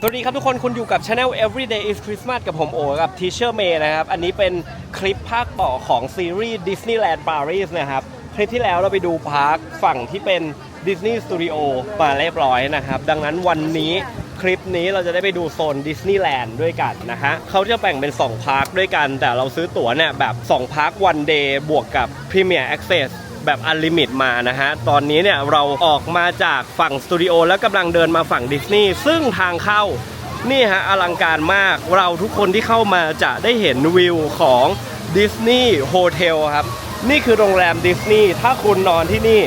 สวัสดีครับทุกคนคุณอยู่กับ Channel Everyday is Christmas กับผมโอกับ Teacher May นะครับ อันนี้เป็นคลิปภาคต่อของซีรีส์ Disneyland Paris นะครับ คลิปที่แล้วเราไปดูพาร์คฝั่งที่เป็น Disney Studio มาเรียบร้อยนะครับ ดังนั้นวันนี้คลิปนี้เราจะได้ไปดูโซนดิสนีย์แลนด์ด้วยกันนะฮะเขาจะแบ่งเป็น 2 พาร์คด้วยกัน แต่เราซื้อตั๋วเนี่ยแบบ 2 พาร์ควันเดย์บวกกับ Premier Access แบบอันลิมิตมานะฮะ ตอนนี้เนี่ยเราออกมาจากฝั่งสตูดิโอแล้วกำลังเดินมาฝั่งดิสนีย์ซึ่งทางเข้านี่ฮะอลังการมากเราทุกคนที่เข้ามาจะได้เห็นวิวของดิสนีย์โฮเทลครับ นี่คือโรงแรมดิสนีย์ถ้าคุณนอนที่นี่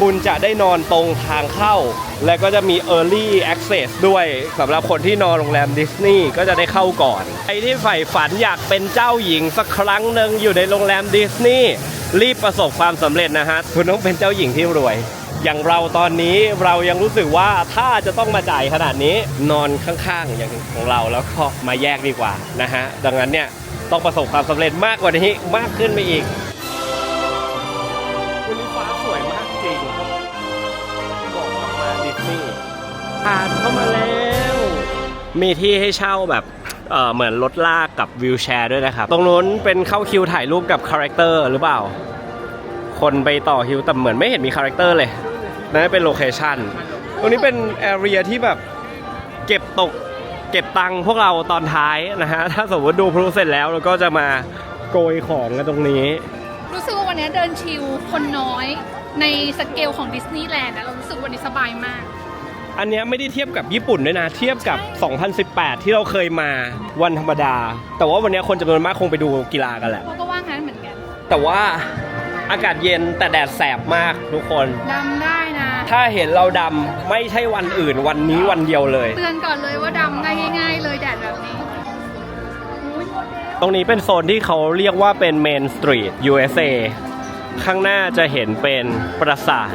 คุณจะได้นอนตรงทางเข้า และก็จะมี Early Access ด้วยสำหรับคนที่นอนโรงแรมดิสนีย์ก็จะได้เข้าก่อนใครที่ใฝ่ฝันอยากเป็นเจ้าหญิงสักครั้งหนึ่งอยู่ในโรงแรมดิสนีย์รีบประสบความสำเร็จนะฮะคุณต้องเป็นเจ้าหญิงที่รวยอย่างเราตอนนี้เรายังรู้สึกว่าถ้าจะต้องมาจ่ายขนาดนี้นอนข้างๆ อย่างของเราแล้วก็มาแยกดีกว่านะฮะดังนั้นเนี่ยต้องประสบความสำเร็จมากกว่านี้มากขึ้นไปอีก ผ่านเข้ามาแล้ว มีที่ให้เช่าแบบเออเหมือนรถลากกับวิวแชร์ด้วยนะครับ ตรงนู้นเป็นเข้าคิวถ่ายรูปกับคาแรคเตอร์หรือเปล่า คนไปต่อคิวแต่เหมือนไม่เห็นมีคาแรคเตอร์เลยนั่นเป็นโลเคชันตรงนี้เป็นแอเรียที่แบบเก็บตกเก็บตังค์พวกเราตอนท้ายนะฮะ ถ้าสมมติดูพลุเสร็จแล้วเราก็จะมาโกยของกันตรงนี้ รู้สึกว่าวันนี้เดินชิลคนน้อยในสเกลของดิสนีย์แลนด์นะเรารู้สึกวันนี้สบายมาก อันเนี้ยไม่ได้เทียบกับญี่ปุ่นด้วยนะ เทียบกับ 2018 ที่เราเคยมาวันธรรมดา แต่ว่าวันเนี้ยคนจำนวนมากคงไปดูกีฬากันแหละ เขาก็ว่างั้นเหมือนกันแต่ว่าอากาศเย็นแต่แดดแสบมากทุกคน ดำได้นะ ถ้าเห็นเราดำไม่ใช่วันอื่นวันนี้วันเดียวเลย เตือนก่อนเลยว่าดำได้ง่าย ๆ เลยแดดแบบนี้อุ๊ยตรงนี้เป็นโซนที่เขาเรียกว่าเป็น Main Street USA ข้างหน้าจะเห็นเป็นปราสาท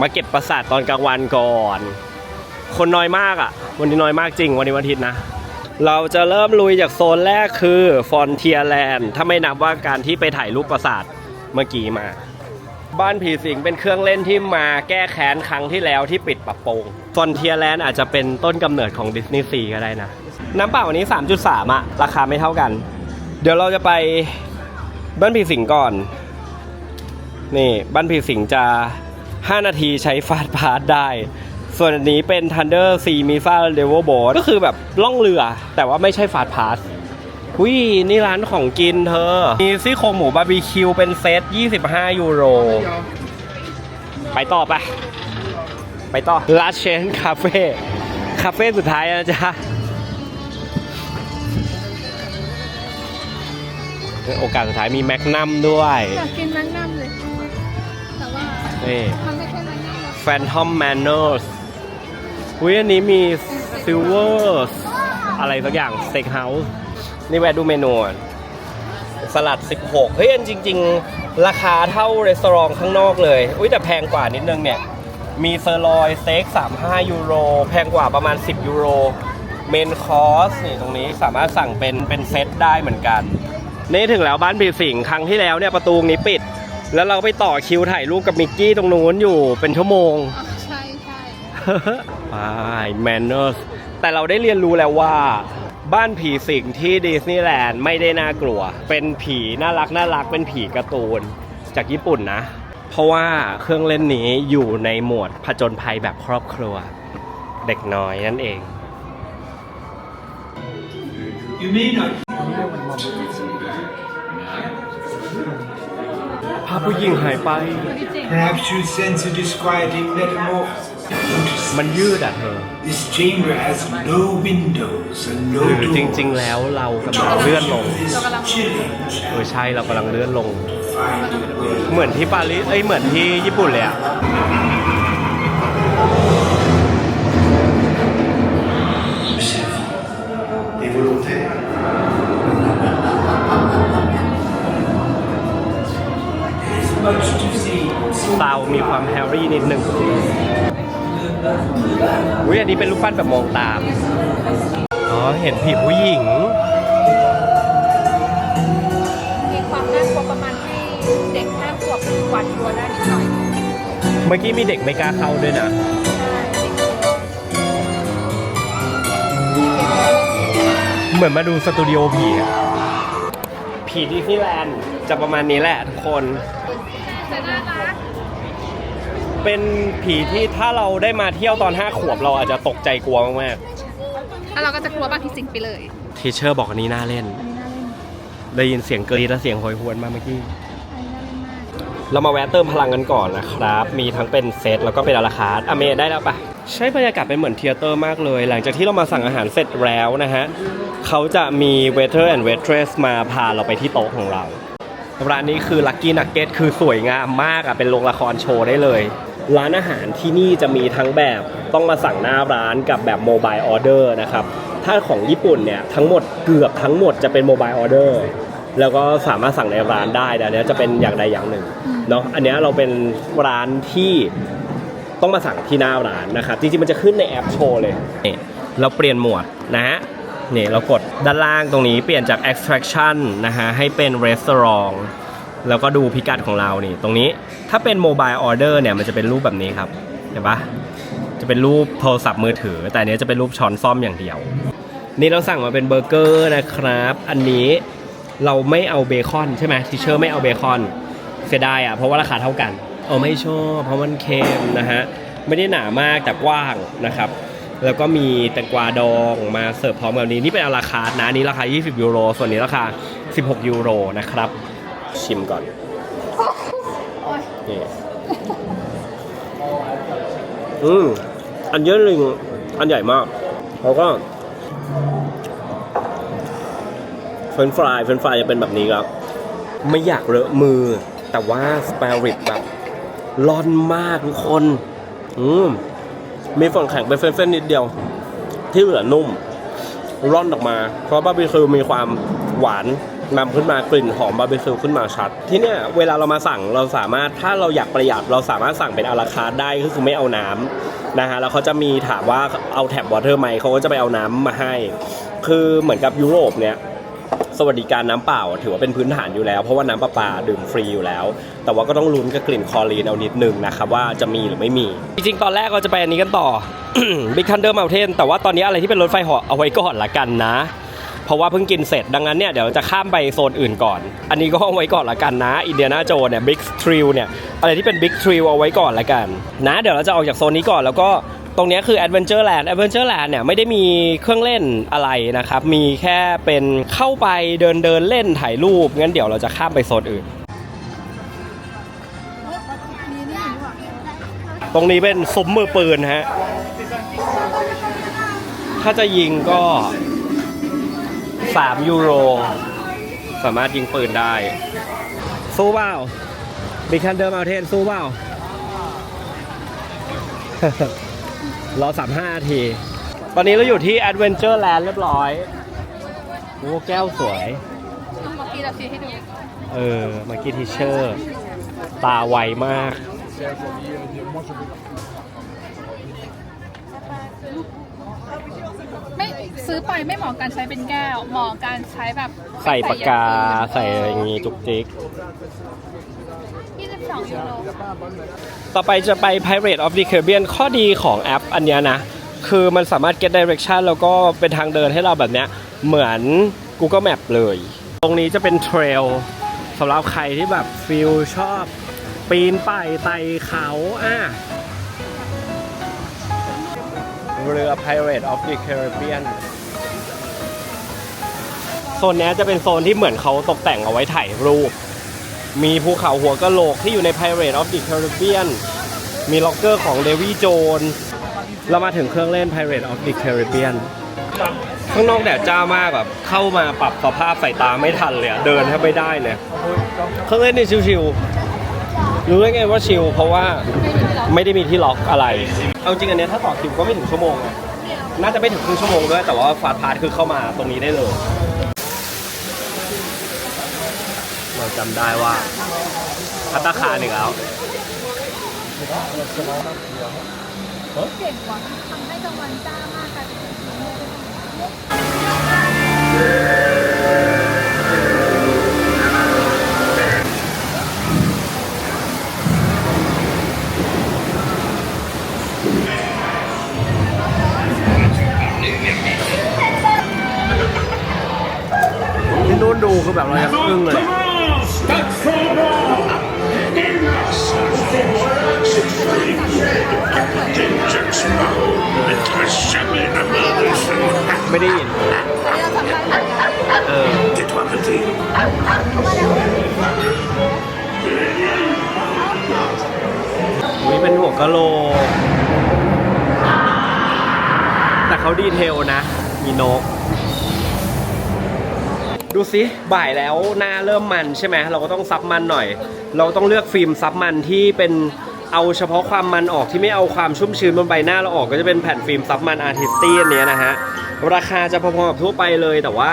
มาเก็บปราสาทตอนกลางวันก่อน คนน้อยมากอะ่ะ วันนี้น้อยมากจริง วันนี้วันอาทิตย์นะ เราจะเริ่มลุยจากโซนแรกคือ Frontierland ถ้าไม่นับว่าการที่ไปถ่ายรูปปราสาทเมื่อกี้มา บ้านผีสิงเป็นเครื่องเล่นที่มาแก้แค้นครั้งที่แล้วที่ปิดปรับปรุง Frontierland อาจจะเป็นต้นกำเนิดของดิสนีย์ซีก็ได้นะ น้ำเปล่าวันนี้ 3.3อะราคาไม่เท่ากัน เดี๋ยวเราจะไปบ้านผีสิงก่อน นี่บ้านผีสิงจะ 5 นาทีใช้ฟาสต์พาสได้ ส่วนอันนี้เป็น Thunder Sea Missile Level Boat ก็คือแบบล่องเรือ แต่ว่าไม่ใช่ฟาสต์พาสวินี่ร้านของกินเธอ มีซี่โครงหมูบาร์บีคิวเป็นเซต 25 ยูโร ไปต่อไป ไปต่อ Last Chance Cafe คาเฟ่สุดท้ายแล้วนะจ๊ะ โอกาสสุดท้ายมีแมกนัมด้วย อยากกินแมงนัมเลย แต่ว่านี่มันไม่ใช่แมงนัมหรอก Phantom Manors อุ้ยอันนี้มี Silver อะไรสักอย่าง Steakhouse นี่แวะดูเมนูสลัด 16 เฮ้ยอันจริง ๆ ราคาเท่ารีสอร์ทข้างนอกเลย อุ้ยแต่แพงกว่านิดนึงเนี่ย มีเซอร์ลอยสเต็ก 35 ยูโร แพงกว่าประมาณ 10 ยูโร เมนคอร์สนี่ตรงนี้สามารถสั่งเป็นเป็นเซตได้เหมือนกัน นี่ถึงแล้วบ้านผีสิงครั้งที่แล้วเนี่ยประตูนี้ปิด แล้วเราไปต่อคิวถ่ายรูปกับมิกกี้ตรงนู้นอยู่เป็นชั่วโมง ไปแมนเนอร์สแต่เราได้เรียนรู้แล้วว่าบ้านผีสิงที่ดิสนีย์แลนด์ไม่ได้น่ากลัว เป็นผีน่ารักน่ารักเป็นผีการ์ตูนจากญี่ปุ่นนะ เพราะว่าเครื่องเล่นนี้อยู่ในหมวดผจญภัยแบบครอบครัว เด็กน้อยนั่นเอง You may not ภาพผู้หญิงหายไป Perhaps you sense a disquieting metamorphosis. มันยืดอะเธอ This chamber has no windows and ห no รือ doors. จริง ๆ แล้วเรากำลังเลื่อนลง This chilling เออใช่เรากำลังเลื่อนลง find a way. เหมือนที่ปารีส เอ้ย เหมือนที่ญี่ปุ่นเลยอะ Des volontaires. 'Much to see. ซาวมีความแฮร์รี่นิดหนึ่ง อุ้ยอันนี้เป็นรูปปั้นแบบมองตาม อ๋อ เห็นผีผู้หญิง มีความน่ากลัวประมาณให้เด็กห้าขวบหวาดกลัวได้นิดหน่อยเมื่อกี้มีเด็กไม่กล้าเข้าด้วยนะ ใช่เด็กกลัวเหมือนมาดูสตูดิโอผีอะผีดิสนีย์แลนด์จะประมาณนี้แหละทุกคนแต่น่ารัก เป็นผีที่ถ้าเราได้มาเที่ยวตอน 5 ขวบเราอาจจะตกใจกลัวมากแล้วเราก็จะกลัวบ้างที่สิงไปเลย ๆทีเชอร์บอกอันนี้น่าเล่น ได้ยินเสียงกรีดและเสียงโหยหวนมาเมื่อกี้ เรามาแวะเติมพลังกันก่อนนะครับ มีทั้งเป็นเซตแล้วก็เป็นอาราคาร์ทอเมย์ได้แล้วปะใช้บรรยากาศเป็นเหมือนเทยเตอร์มากเลย หลังจากที่เรามาสั่งอาหารเสร็จแล้วนะฮะเขาจะมี waiter and waitress มาพาเราไปที่โต๊ะของเรา ร้านนี้คือ Lucky Nugget คือสวยงามมากอะเป็นโรงละครโชว์ได้เลย ร้านอาหารที่นี่จะมีทั้งแบบต้องมาสั่งหน้าร้านกับแบบโมบายออเดอร์นะครับ ถ้าของญี่ปุ่นเนี่ยทั้งหมดเกือบทั้งหมดจะเป็นโมบายออเดอร์แล้วก็สามารถสั่งในร้านได้แต่อันเนี้ยจะเป็นอย่างใดอย่างหนึ่งเนาะอันเนี้ยเราเป็นร้านที่ต้องมาสั่งที่หน้าร้านนะครับจริงๆมันจะขึ้นในแอปโชว์เลยนี่เราเปลี่ยนหมวดนะฮะนี่เรากดด้านล่างตรงนี้เปลี่ยนจาก extraction นะฮะให้เป็น restaurant แล้วก็ดูพิกัดของเรานี่ ตรงนี้ถ้าเป็นโมบายออเดอร์เนี่ยมันจะเป็นรูปแบบนี้ครับ เห็นปะจะเป็นรูปโทรศัพท์มือถือ แต่อันนี้จะเป็นรูปช้อนซ่อมอย่างเดียว นี่เราสั่งมาเป็นเบอร์เกอร์นะครับ อันนี้เราไม่เอาเบคอนใช่ไหมทีเชอร์ไม่เอาเบคอนเสียดายอะเพราะว่าราคาเท่ากันเออไม่ชอบเพราะมันเค็มนะฮะไม่ได้หนามากแต่กว้างนะครับ แล้วก็มีแตงกวาดองมาเสิร์ฟพร้อมกับนี้นี่เป็นราคานะนนี้ราคา 20 ยูโร ส่วนนี้ราคา 16 ยูโรนะครับ ชิมก่อน นี่ อืม อันเยอะลิง อันใหญ่มาก แล้วก็เฟรนฟรายเฟรนฟรายจะเป็นแบบนี้ครับ ไม่อยากเลอะมือ แต่ว่าสปาริตแบบร้อนมากทุกคน อืม มีฝั่งแข็งเป็นเส้นๆนิดเดียว ที่เหลือนุ่ม ร่อนออกมา เพราะบาร์บีคิวมีความหวาน นำขึ้นมากลิ่นหอมบาร์บีคิวขึ้นมาชัด ที่เนี่ยเวลาเรามาสั่งเราสามารถถ้าเราอยากประหยัดเราสามารถสั่งเป็นอาราคาร์ทได้ก็คือไม่เอาน้ำนะฮะแล้วเขาจะมีถามว่าเอาแท็บวอเตอร์ไหมเขาก็จะไปเอาน้ำมาให้ คือเหมือนกับยุโรปเนี่ยสวัสดิการน้ำเปล่า ถือว่าเป็นพื้นฐานอยู่แล้ว เพราะว่าน้ำประปาดื่มฟรีอยู่แล้ว แต่ว่าก็ต้องลุ้นกับกลิ่นคอรีนเอานิดนึงนะครับว่าจะมีหรือไม่มี จริงๆ ตอนแรกเราจะไปอันนี้กันต่อ Big Thunder Mountain แต่ว่าตอนนี้อะไรที่เป็นรถไฟหาะเอาไว้ก่อนละกันนะ เพราะว่าเพิ่งกินเสร็จดังนั้นเนี่ยเดี๋ยวจะข้ามไปโซนอื่นก่อน อันนี้ก็เอาไว้ก่อนละกันนะอินเดียนาโจเนี่ยบิ๊กทริลเนี่ยอะไรที่เป็นบิ๊กทริลเอาไว้ก่อนละกัน นะเดี๋ยวเราจะออกจากโซนนี้ก่อนแล้วก็ตรงนี้คือ Adventure Land Adventure Land เนี่ยไม่ได้มีเครื่องเล่นอะไรนะครับ มีแค่เป็นเข้าไปเดินเดินเล่นถ่ายรูป งั้นเดี๋ยวเราจะข้ามไปโซนอื่น ตรงนี้เป็นซุ้มมือปืนฮะ ถ้าจะยิงก็ 3 ยูโร สามารถยิงปืนได้ สู้เปล่าบิคันเดอร์มาเทนสู้เปล่ารอ35นาที ตอนนี้เราอยู่ที่ Adventure Land เรียบร้อย โอ้แก้วสวยเมื่อกี้เราชี้ให้ดูเออมากี้ทีเชอร์ ตาไวมาก ไม่ ซื้อไปไม่เหมาะการใช้เป็นแก้ว เหมาะการใช้แบบใส่ปากกาใส่อะไรอย่างงี้จุกจิก 22ยูโรต่อไปจะไป Pirate of the Caribbean ข้อดีของแอปอันเนี้ยนะ คือมันสามารถ get direction แล้วก็เป็นทางเดินให้เราแบบเนี้ย เหมือน Google Map เลย ตรงนี้จะเป็นเทรลสำหรับใครที่แบบฟิลชอบ ปีนป่ายไต่เขาอะเรือ Pirate of the Caribbean โซนนี้จะเป็นโซนที่เหมือนเขาตกแต่งเอาไว้ถ่ายรูป มีภูเขาหัวกะโหลกที่อยู่ใน Pirate of the Caribbean มีล็อกเกอร์ของเดวี่โจน เรามาถึงเครื่องเล่น Pirate of the Caribbean ข้างนอกแดดจ้ามากแบบเข้ามาปรับสภาพสายตาไม่ทันเลยเดินแทบไม่ได้เลยเครื่องเล่นนี่ชิวๆรู้ได้ไงว่าชิลเพราะว่าไม่ได้มีที่ล็อกอะไร เอาจริงอันเนี้ยถ้าต่อคิวก็ไม่ถึงชั่วโมงน่าจะไม่ถึงครึ่งชั่วโมงด้วย แต่ว่าฟาสต์พาสคือเข้ามาตรงนี้ได้เลย เราจำได้ว่าพัตตาคารอีกแล้วเก่งว่ะทำให้รางวัลจ้ามากค่ะแบบเรายังอึ้งเลย ไม่ได้ยิน เออนี่เป็นหัวกะโหลกแต่เขาดีเทลนะ มีนก ดูสิบ่ายแล้วหน้าเริ่มมันใช่ไหม เราก็ต้องซับมันหน่อย เราต้องเลือกฟิล์มซับมันที่เป็น เอาเฉพาะความมันออกที่ไม่เอาความชุ่มชื้นบนใบหน้าเราออกก็จะเป็นแผ่นฟิล์มซับมันอาร์ติสตี้อันเนี้ยนะฮะราคาจะพอๆกับทั่วไปเลย แต่ว่า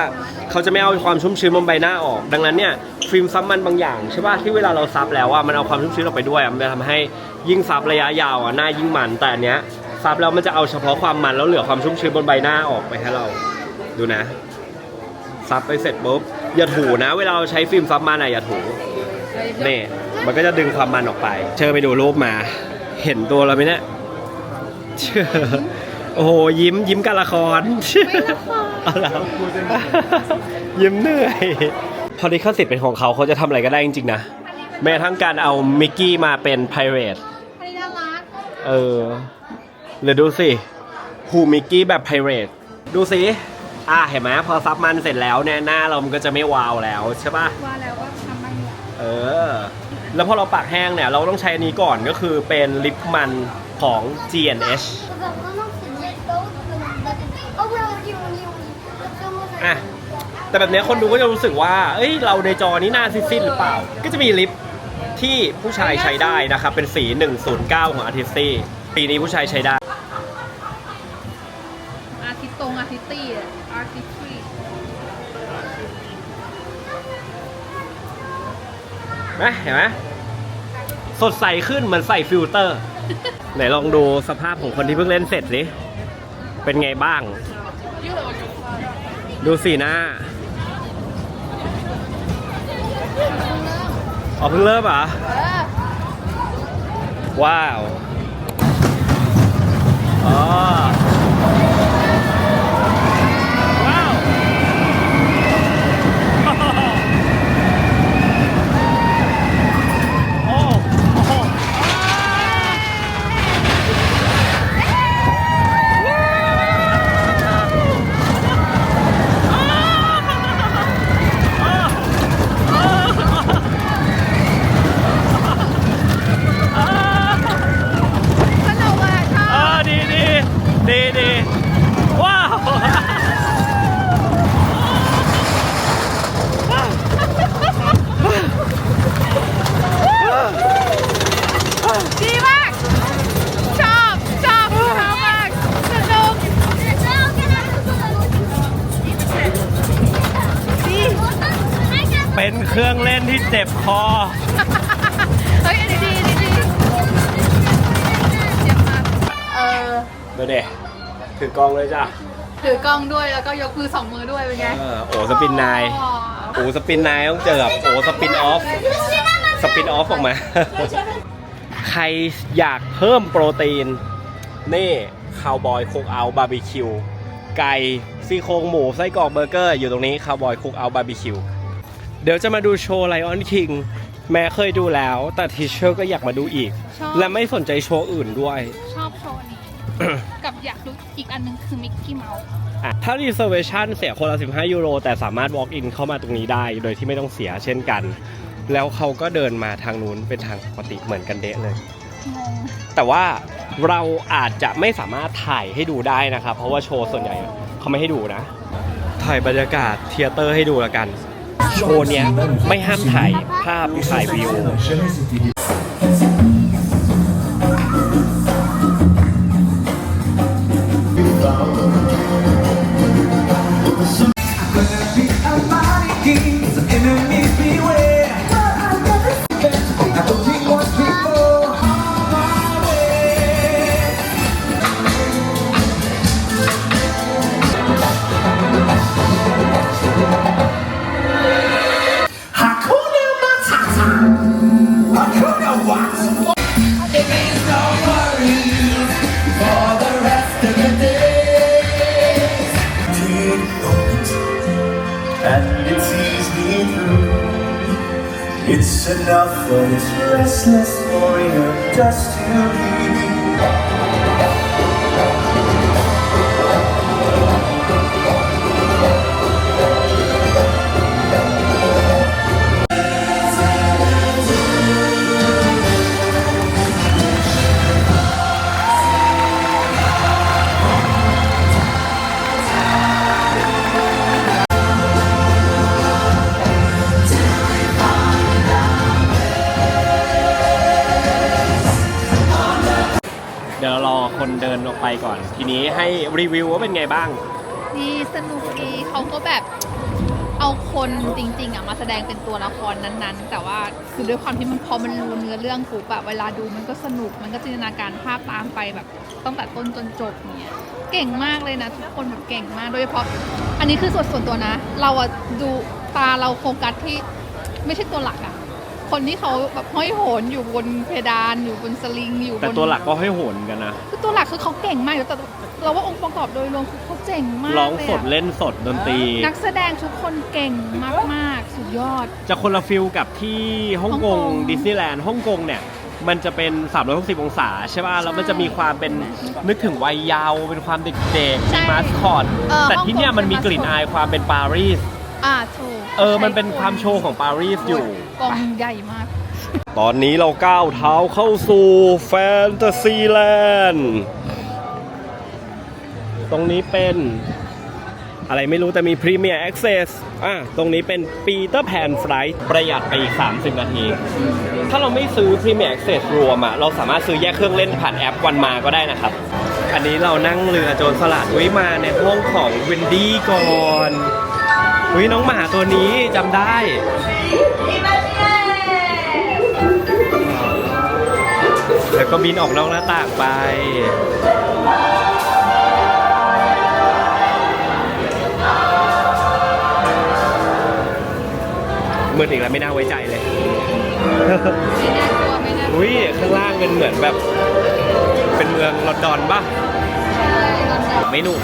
เขาจะไม่เอาความชุ่มชื้นบนใบหน้าออก ดังนั้นเนี่ยฟิล์มซับมันบางอย่างใช่ป่ะที่เวลาเราซับแล้วอะมันเอาความชุ่มชื้นออกไปด้วยมันจะทำให้ยิ่งซับระยะยาวอะหน้ายิ่งมันแต่อันเนี้ยซับแล้วมันจะเอาเฉพาะความมันแล้วเหลือความชุ่มชื้นบนใบหน้าออกไปให้เราดูนะซับไปเสร็จปุ๊บอย่าถูนะ เวลาเราใช้ฟิล์มซับมันอะอย่าถูนี่ มันก็จะดึงความมันออกไป เชิญไปดูรูปมา เห็นตัวเราไหมเนี่ยเชื่อโอ้โหยิ้มยิ้มการละครเอาละยิ้มเหนื่อยพอลิขสิทธิ์เป็นของเขาเขาจะทำอะไรก็ได้จริงๆนะ แม้ทั้งการเอามิกกี้มาเป็นไพเรตอันนี้น่ารักเออหรือดูสิฮูมิกกี้แบบไพเรตดูสิอะเห็นไหมพอซับมันเสร็จแล้วเนี่ยหน้าเรามันก็จะไม่วาวแล้วใช่ปะว่าแล้วว่าทำมันเนี่ย เออ แล้วพอเราปากแห้งเนี่ย เราต้องใช้อันนี้ก่อนก็คือเป็นลิปมันของ G&H อะแต่แบบนี้คนดูก็จะรู้สึกว่า เอ้ย เราในจอนี้หน้าซิดๆหรือเปล่า ก็จะมีลิปที่ผู้ชายใช้ได้นะครับ เป็นสี 109 ของ Artisty ปีนี้ผู้ชายใช้ได้ ไหมเห็นไหมสดใสขึ้นเหมือนใส่ฟิลเตอร์ ไหนลองดูสภาพของคนที่เพิ่งเล่นเสร็จสิเป็นไงบ้าง ดูสีหน้าอ๋อเพิ่งเริ่มเหรอว้าวอ๋อ เล่นที่เจ็บคอ เฮ้ยอันนี้ดีดีดีเยี่ยมมากเออดูเด็ถือกล้องเลยจ้ะถือกล้องด้วยแล้วก็ยกมือสองมือด้วยเป็นไงเออโอ้สปินนายอ๋อโอ้สปินนายต้องเจอกับโอ้สปินออฟ สปินออฟออกมา ใครอยากเพิ่มโปรตีน นี่คาวบอยคุกเอาบาร์บีคิว ไก่ซี่โครงหมูไส้กรอกเบอร์เกอร์ อยู่ตรงนี้คาวบอยคุกเอาบาร์บีคิว เดี๋ยวจะมาดูโชว์ไลออนคิงแม้เคยดูแล้ว แต่ทีเชอร์ก็อยากมาดูอีก ชอบและไม่สนใจโชว์อื่นด้วย ชอบโชว์นี้ กับอยากดูอีกอันหนึงคือมิกกี้เมาส์อะถ้า reservation เสียคนละ 15 ยูโร แต่สามารถ walk in เข้ามาตรงนี้ได้ โดยที่ไม่ต้องเสียเช่นกัน แล้วเขาก็เดินมาทางนู้นเป็นทางปกติเหมือนกันเดะเลย งงแต่ว่าเราอาจจะไม่สามารถถ่ายให้ดูได้นะครับ เพราะว่าโชว์ส่วนใหญ่เขาไม่ให้ดูนะ ถ่ายบรรยากาศเทยเตอร์ให้ดูแล้วกัน โชว์เนี้ยไม่ห้ามถ่ายภาพถ่ายวิว enough for this restless warrior just to leave. ดินออกไปก่อน ทีนี้ให้รีวิวว่าเป็นไงบ้างนี่สนุกดีเขาก็แบบเอาคนจริงๆอะมาแสดงเป็นตัวละครนั้นๆ แต่ว่าคือด้วยความที่มันพอมันรู้เนื้อเรื่องปุ๊บอะเวลาดูมันก็สนุกมันก็จินตนาการภาพตามไปแบบตั้งแต่ต้นจนจบเนี่ยเก่งมากเลยนะทุกคนแบบเก่งมากโดยเฉพาะอันนี้คือส่วนส่วนตัวนะ เราอะดูตาเราโฟกัสที่ไม่ใช่ตัวหลักอะ คนที่เขาแบบห้อยโหนอยู่บนเพดานอยู่บนสลิงอยู่บนแต่ตัวหลักก็ให้โหนกันนะ คือตัวหลักคือเขาเก่งมากแต่เราว่าองค์ประกอบโดยรวมคือเขาเจ๋งมากร้องเลยสอะดเล่นสดดนตรี นักแสดงทุกคนเก่งมากๆ สุดยอด จะคนละฟิลกับที่ฮ่องกฮ่งองกง ดิสนีย์แลนด์ฮ่องกงเนี่ย มันจะเป็น 360 องศาใช่ป่ะ แล้วมันจะมีความเป็นนึกถึงวัยเยาว์เป็นความเด็กๆใช่มีมาสคอตเออแต่ที่เนี่ยฮ่องกงมันมีเป็นกลิ่นมาสคอตอายความเป็นปารีส อ่าถูกเออ มันเป็นความโชว์ของปารีสอยู่ กองใหญ่มาก ตอนนี้เราก้าวเท้าเข้าสู่แฟนตาซีแลนด์ ตรงนี้เป็น อะไรไม่รู้แต่มี Premier Access อะตรงนี้เป็น Peter Pan Flight ประหยัดไปอีก 30 นาที ถ้าเราไม่ซื้อ Premier Access รวมอะเราสามารถซื้อแยกเครื่องเล่นผ่านแอปวันมาก็ได้นะครับ อันนี้เรานั่งเรือโจรสลัดไว้มาในห้องของวินดี้ก่อน อุ้ยน้องหมาตัวนี้จำได้ แล้วก็บินออกนอกหน้าต่างไป มืดอีกแล้วไม่น่าไว้ใจเลยไม่น่ากลัวไม่น่ากลัวอุ้ยข้างล่างเป็นเหมือนแบบ เป็นเมืองลอนดอนป่ะใช่ลอนดอนไม่หนุ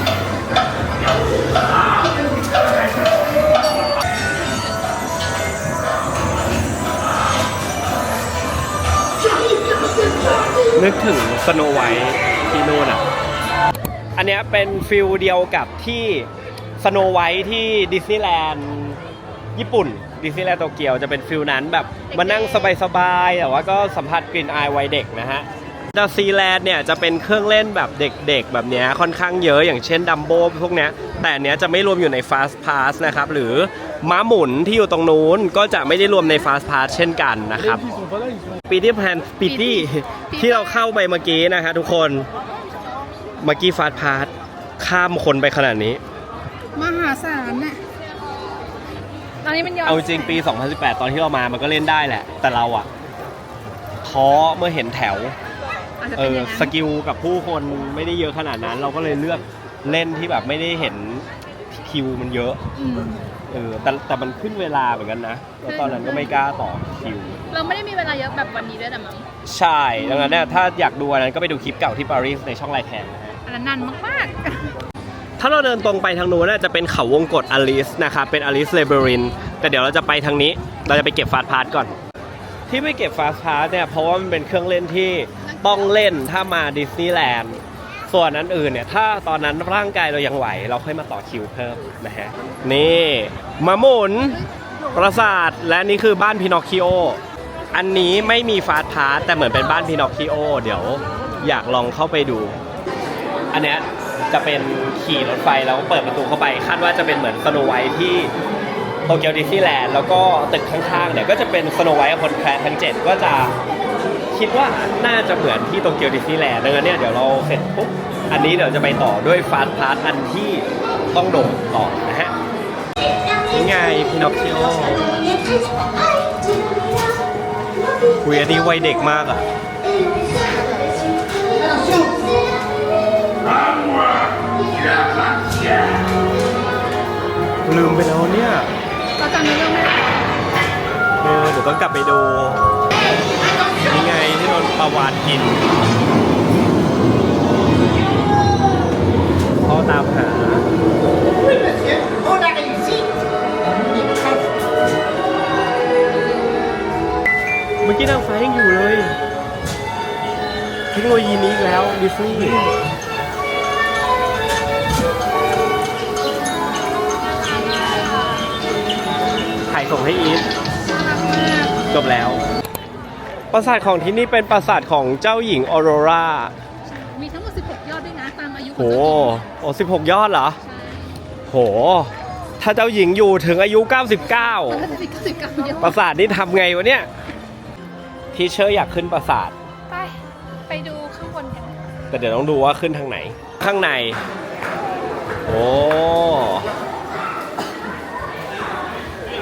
นึกถึงสโนไวท์ที่นู่นอะ อันเนี้ยเป็นฟิลเดียวกับที่สโนไวท์ที่ดิสนีย์แลนด์ญี่ปุ่น ดิสนีย์แลนด์โตเกียวจะเป็นฟิลนั้นแบบมานั่งสบายๆแต่ว่าก็สัมผัสกลิ่นอายวัยเด็กนะฮะ ดาซีแลนด์เนี่ยจะเป็นเครื่องเล่นแบบเด็กๆ แบบเนี้ยค่อนข้างเยอะอย่างเช่นดัมโบพวกเนี้ยแต่อันเนี้ยจะไม่รวมอยู่ใน Fast Pass นะครับหรือม้าหมุนที่อยู่ตรงนู้นก็จะไม่ได้รวมใน Fast Pass เช่นกันนะครับปีที่แพนปีที่ที่เราเข้าไปเมื่อกี้นะฮะทุกคนเมื่อกี้ฟาสพาร์ทข้ามคนไปขนาดนี้ มหาศาลน่ะตอนนี้มันย้อนเอาจริงปี 2018 ตอนที่เรามามันก็เล่นได้แหละ แต่เราอะท้อเมื่อเห็นแถว อาจจะเอเป็นออย่างนั้นสกิลกับผู้คนไม่ได้เยอะขนาดนั้น เราก็เลยเลือกเล่นที่แบบไม่ได้เห็นคิวมันเยอะอืมเออแต่แต่มันขึ้นเวลาเหมือนกันนะแล้วตอนนั้นก็ไม่กล้าต่อคิว เราไม่ได้มีเวลาเยอะแบบวันนี้ด้วยแต่มั้งใช่ดังนั้นเนี่ยถ้าอยากดูอันนั้นก็ไปดูคลิปเก่าที่ปารีสในช่องไลน์แทนนะฮะ อันนั้นนานมากถ้าเราเดินตรงไปทางนู้นน่ะจะเป็นเขาวงกตอลิสนะครับเป็นอลิสเลเบรินแต่เดี๋ยวเราจะไปทางนี้ เราจะไปเก็บฟาสต์พาร์ทก่อน ที่ไม่เก็บฟาสต์พาร์ทเนี่ยเพราะว่ามันเป็นเครื่องเล่นที่ ต้องเล่นถ้ามาดิสนีย์แลนด์ส่วนนั้นอื่นเนี่ย ถ้าตอนนั้นร่างกายเรายังไหว เราค่อยมาต่อคิวเพิ่มนะฮะ นี่มาหมุนปราสาทและนี่คือบ้านพินอคคิโอ อันนี้ไม่มีฟาสพาร์ทแต่เหมือนเป็นบ้านพินอคคิโอ เดี๋ยวอยากลองเข้าไปดู อันเนี้ยจะเป็นขี่รถไฟแล้วเปิดประตูเข้าไป คาดว่าจะเป็นเหมือนสโนไวท์ที่โตเกียวดิสนีย์แลนด์แล้วก็ตึกข้างๆเนี่ยก็จะเป็นสโนไวท์กับคนแคร์ทั้งเจ็ดก็จะ คิดว่าน่าจะเหมือนที่โตเกียวดิสนีย์แลนด์ดังนั้นเนี่ยเดี๋ยวเราเสร็จปุ๊บอันนี้เดี๋ยวจะไปต่อด้วยฟาสต์พาร์ทอันที่ต้องโดดต่อนะฮะนี่ไงพินอคคิโอคุยอันนี้วัยเด็กมากอะลืมไปแล้วเนี่ยๆเราจำเรื่องไม่ได้เออเดี๋ยวต้องกลับไปดูนี่ไงาวานกินเขอตามหาเมื่อกี้นางฟ้ายังอยู่เลยเทคโนโลยีนี้แล้วดิสนีย์ถ่ายส่งให้อีทจบแล้ว ปราสาทของที่นี่เป็นปราสาทของเจ้าหญิงออโรรามีทั้งหมด 16 ยอดด้วยนะตามอายุของโหเจ้าหญิงโอ้สิบหกยอดเหรอใช่โห ถ้าเจ้าหญิงอยู่ถึงอายุมันก็99จะสิบสิบเก้ายอปราดสาทนี่ทำไงวะเนี่ย ทีเชอร์อยากขึ้นปราสาท ไป ไปดูข้างบนกันแต่เดี๋ยวต้องดูว่าขึ้นทางไหน ข้างใน โอ้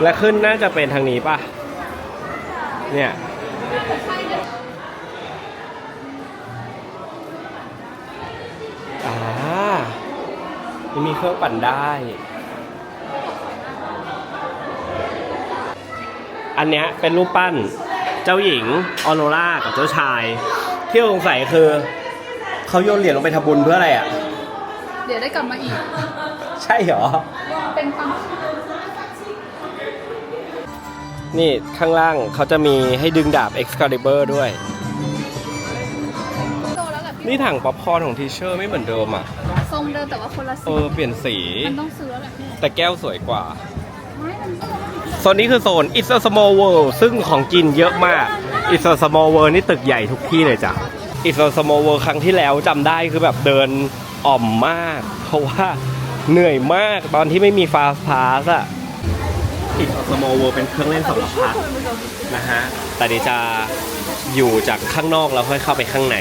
และขึ้นน่าจะเป็นทางนี้ป่ะ เนี่ย อ่านี่มีเครื่องปั่นได้ อันเนี้ยเป็นรูปปั้นเจ้าหญิงออโรรากับเจ้าชาย ที่สงสัยคือเขาโยนเหรียญลงไปทำบุญเพื่ออะไรอะ เดี๋ยวได้กลับมาอีก ใช่เหรอ เป็นความ นี่ข้างล่างเขาจะมีให้ดึงดาบ Excalibur ด้วย โตแล้วแหละพี่นี่ถังป๊อปคอร์นของทีเชอร์ไม่เหมือนเดิมอะ ทรงเดิมแต่ว่าคนละเอสีอ เปลี่ยนสี มันต้องซื้อแล้วแหละพี่แต่แก้วสวยกว่า ไม่มันก็โซนนี้คือโซน It's a Small World ซึ่งของกินเยอะมาก It's a Small World นี่ตึกใหญ่ทุกที่เลยจ้ะ It's a Small World ครั้งที่แล้วจำได้คือแบบเดินอ่อมมาก เพราะว่าเหนื่อยมากตอนที่ไม่มี Fast Pass อะ It's a Small World เป็นเครื่องเล่นสำหรับพักนะฮะแต่เดี๋ยวจะอยู่จากข้างนอกแล้วค่อยเข้าไปข้างใน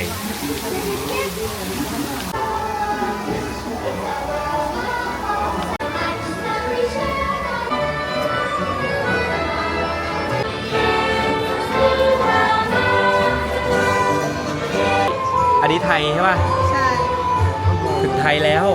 อันนี้ไทยใช่ป่ะ ใช่ ถึงไทยแล้ว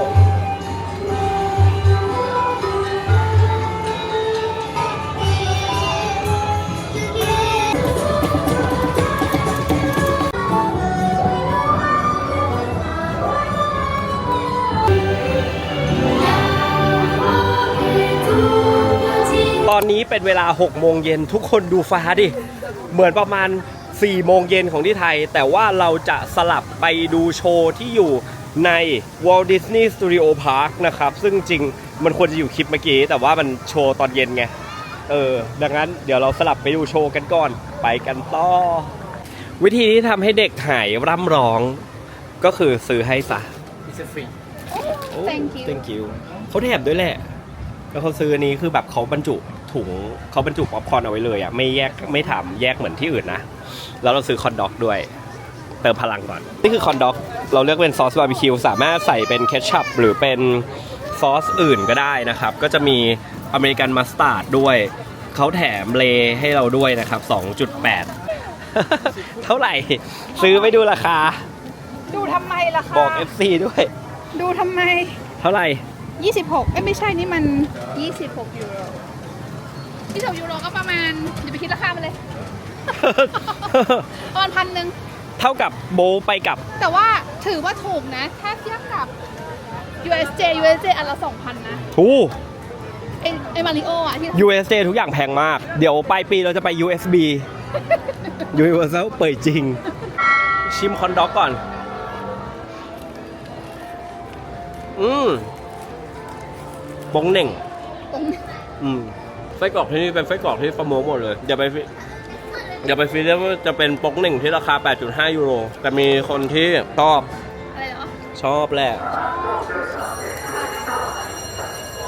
เป็นเวลา 6 โมงเย็นทุกคนดูฟ้าดิ เหมือนประมาณ 4 โมงเย็นของที่ไทย แต่ว่าเราจะสลับไปดูโชว์ที่อยู่ใน Walt Disney Studio Park นะครับ ซึ่งจริงมันควรจะอยู่คลิปเมื่อกี้ แต่ว่ามันโชว์ตอนเย็นไง เออ ดังนั้นเดี๋ยวเราสลับไปดูโชว์กันก่อน ไปกันต่อ วิธีที่ทำให้เด็กหายร่ำร้อง ก็คือซื้อให้ซะโอ้ thank you thank you เขาแถมด้วยแหละ แล้วเขาซื้ออันนี้คือแบบเขาบรรจุ ถุงเขาบรรจุป๊อปคอร์นเอาไว้เลยอะไม่แยกไม่ถามแยกเหมือนที่อื่นนะแล้วเราซื้อคอนด็อกด้วย เติมพลังก่อน นี่คือคอนด็อก เราเลือกเป็นซอสบาร์บีคิวสามารถใส่เป็นเคชัพหรือเป็นซอสอื่นก็ได้นะครับ ก็จะมีอเมริกันมัสตาร์ดด้วย เขาแถมเลให้เราด้วยนะครับ 2.8 เท่าไหร่ ซื้อไปดูราคา ดูทำไมล่ะคะบอก FC ด้วย ดูทำไม เท่าไหร่ 26เอ้ยไม่ใช่นี่มัน 26ยูโร 26ยูโรก็ประมาณอย่าไปคิดราคามันเลย ประมาณพันหนึ่งเท่ากับโบทไปกับ แต่ว่าถือว่าถูกนะ ถ้าเทียบกับ USJ USJ อันละ2,000นะทู ไอไอมาริโออะที่ USJ ทุกอย่างแพงมาก เดี๋ยวปลายปีเราจะไป USB Universal เปิดจริง ชิมคอนด็อกก่อน อืมบงเหน่งตรงอืม ไส้กรอกที่นี่เป็นไส้กรอกที่ประโมทหมดเลยอย่าไปฟิอย่าไปฟิลว่าจะเป็นปกหนึ่งที่ราคา 8.5 ยูโร แต่มีคนที่ชอบอะไรเหรอชอบแหละ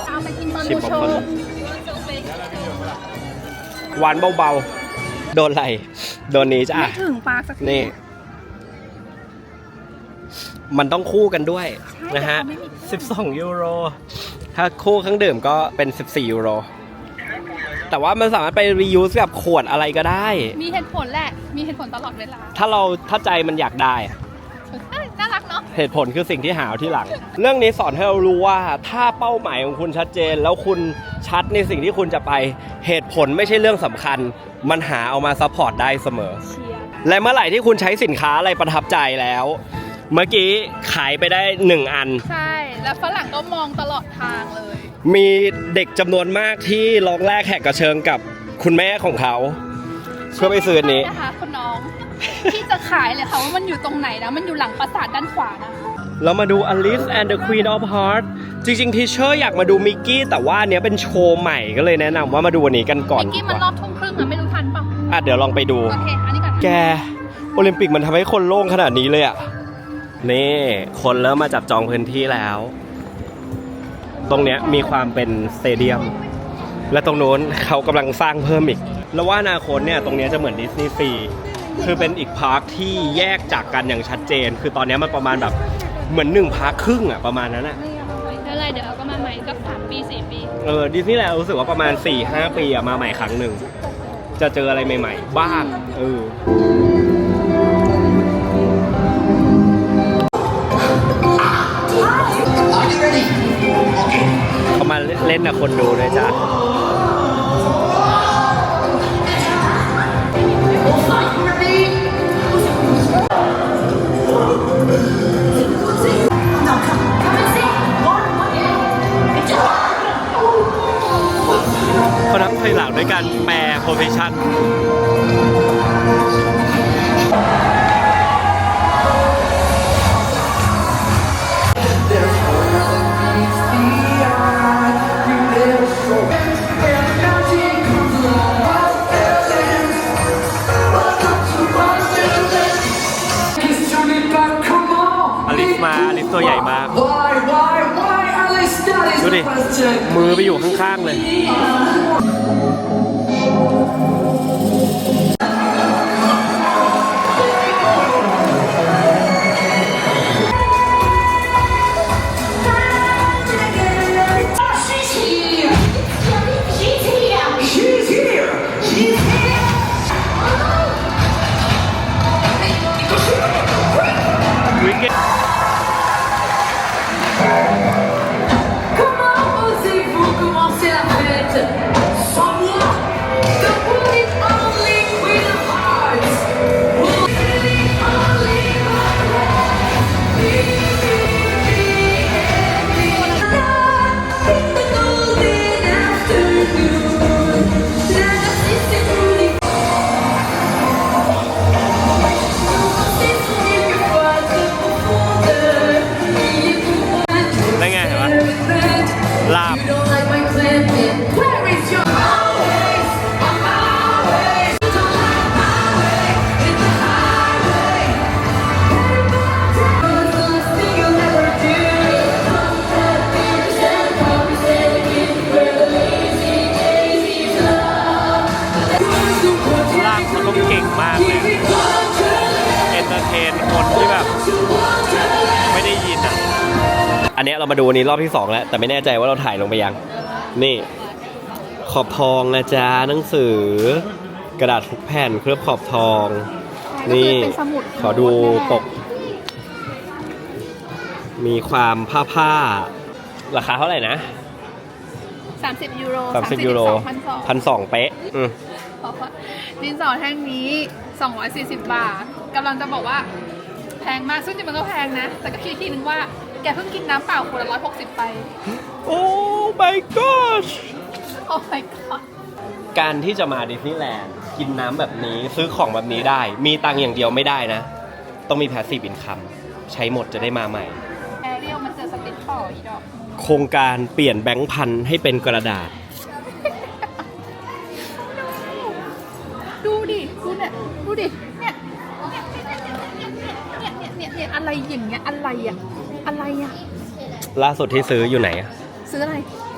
เอาไปกินตอนชิมดูป๊อปโชคอร์นว์หวานเบาๆ โดนอะไรโดนนี้จ้ะ ไม่ถึงปลาสักที นี่ มันต้องคู่กันด้วยใช่นะฮะ แต่เขาไม่มี12 ยูโร ถ้าคู่เครื่องดื่มก็เป็น 14 ยูโร แต่ว่ามันสามารถไป reuse กับขวดอะไรก็ได้ มีเหตุผลแหละ มีเหตุผลตลอดเวลาถ้าเราถ้าใจมันอยากได้อะเอ้ยน่ารักเนาะ เหตุผลคือสิ่งที่หาเอาที่หลัง เรื่องนี้สอนให้เรารู้ว่าถ้าเป้าหมายของคุณชัดเจน แล้วคุณชัดในสิ่งที่คุณจะไป เหตุผลไม่ใช่เรื่องสำคัญ มันหาเอามาซัพพอร์ตได้เสมอ เชียร์ และเมื่อไหร่ที่คุณใช้สินค้าอะไรประทับใจแล้ว เมื่อกี้ขายไปได้หนึ่งอัน ใช่ แล้วฝรั่งก็มองตลอดทางเลย มีเด็กจำนวนมากที่ร้องแรกแหกกระเชิงกับคุณแม่ของเขา เพื่อไปซื้ออันนี้ นะคะคุณน้อง ที่จะขายเลยค่ะว่ามันอยู่ตรงไหนนะ มันอยู่หลังปราสาทด้านขวานะคะเรามาดู Alice and the Queen of Hearts จริงๆทีเชอร์อยากมาดูมิกกี้แต่ว่าอันเนี้ยเป็นโชว์ใหม่ก็เลยแนะนำว่ามาดูอันนี้กันก่อนเมื่อดีกี้กมันรอว่าบทุ่มครึ่งอะไม่รู้ทันเปล่าอะเดี๋ยวลองไปดู โอเค อันนี้ก่อนแก โอลิมปิกมันทำให้คนโล่งขนาดนี้เลยอะ นี่คนเริ่มมาจับจองพื้นที่แล้ว ตรงเนี้ยมีความเป็นสเตเดียม และตรงโน้นเขากำลังสร้างเพิ่มอีก แล้วว่าอนาคตเนี่ยตรงเนี้ยจะเหมือนดิสนีย์ซีคือเป็นอีกพาร์คที่แยกจากกันอย่างชัดเจน คือตอนเนี้ยมันประมาณแบบเหมือนหนึ่งพาร์คครึ่งอะประมาณนั้นอะไม่อะไรเดี๋ยวเราก็มาใหม่ก็สามปีสี่ปี เออดิสนีย์แลนด์รู้สึกว่าประมาณ4-5ปีอะมาใหม่ครั้งหนึ่งจะเจออะไรใหม่ ๆ บ้างเออ เล่นกับคนดูด้วยจ้ะ อันเนี้ยเรามาดูอันนี้รอบที่สองแล้ว แต่ไม่แน่ใจว่าเราถ่ายลงไปยัง นี่ ขอบทองนะจ๊ะหนังสือ กระดาษทุกแผ่นเคลือบขอบทอง นี่ เป็นสมุดขอดูปก มีความผ้าผ้าๆราคาเท่าไหร่นะสามสิบยูโร30ยูโรพันสองพันสองเป๊ะอืมเพราะว่าดินสอแท่งนี้ 240 บาทกำลังจะบอกว่า แพงมากซึ่งจริงมันก็แพงนะ แต่ก็คิดอีกทีนึงว่า แกเพิ่งกินน้ำเปล่าขวดละ160ไป โอ้ my gosh โอ้ my god การที่จะมาดิสนีย์แลนด์กินน้ำแบบนี้ซื้อของแบบนี้ได้ มีตังค์อย่างเดียวไม่ได้นะ ต้องมี passive income ใช้หมดจะได้มาใหม่ แอเรียลมันเจอสติ๊กต่ออีดอก โครงการเปลี่ยนแบงค์พันให้เป็นกระดาษ ดูดิดูเนี่ยดูดิเนี่ยเนี่ยเนี่ยเนี่ยเนี่ยเนี่ยอะไรอย่างเงี้ยอะไรอะ อะไรอะล่าสุดที่ซื้ออยู่ไหนอะซื้ออะไร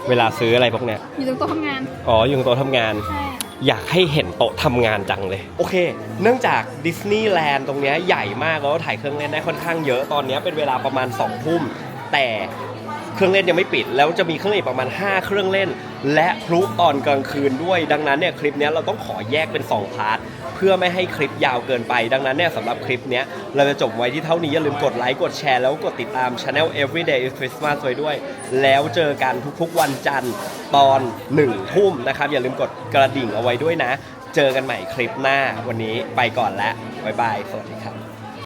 เวลาซื้ออะไรพวกเนี้ย อยู่ตรงโต๊ะทำงาน อ๋ออยู่ตรงโต๊ะทำงาน ใช่ อยากให้เห็นโต๊ะทำงานจังเลย โอเค เนื่องจากดิสนีย์แลนด์ตรงเนี้ยใหญ่มากแล้วถ่ายเครื่องเล่นได้ค่อนข้างเยอะตอนเนี้ยเป็นเวลาประมาณ2องทุ่มแต่เครื่องเล่นยังไม่ปิด แล้วจะมีเครื่องเล่นอีกประมาณ 5 เครื่องเล่น และพลุตอนกลางคืนด้วย ดังนั้นเนี่ยคลิปเนี้ยเราต้องขอแยกเป็น 2 พาร์ทเพื่อไม่ให้คลิปยาวเกินไป ดังนั้นเนี่ยสำหรับคลิปเนี้ยเราจะจบไว้ที่เท่านี้ อย่าลืมกดไลค์ กดแชร์ แล้วกดติดตาม Channel Everyday is Christmas ไว้ด้วย แล้วเจอกันทุกๆวันจันทร์ตอน1ทุ่มนะครับ อย่าลืมกดกระดิ่งเอาไว้ด้วยนะ เจอกันใหม่คลิปหน้าวันนี้ไปก่อนแล้วบ๊ายบายสวัสดีครับ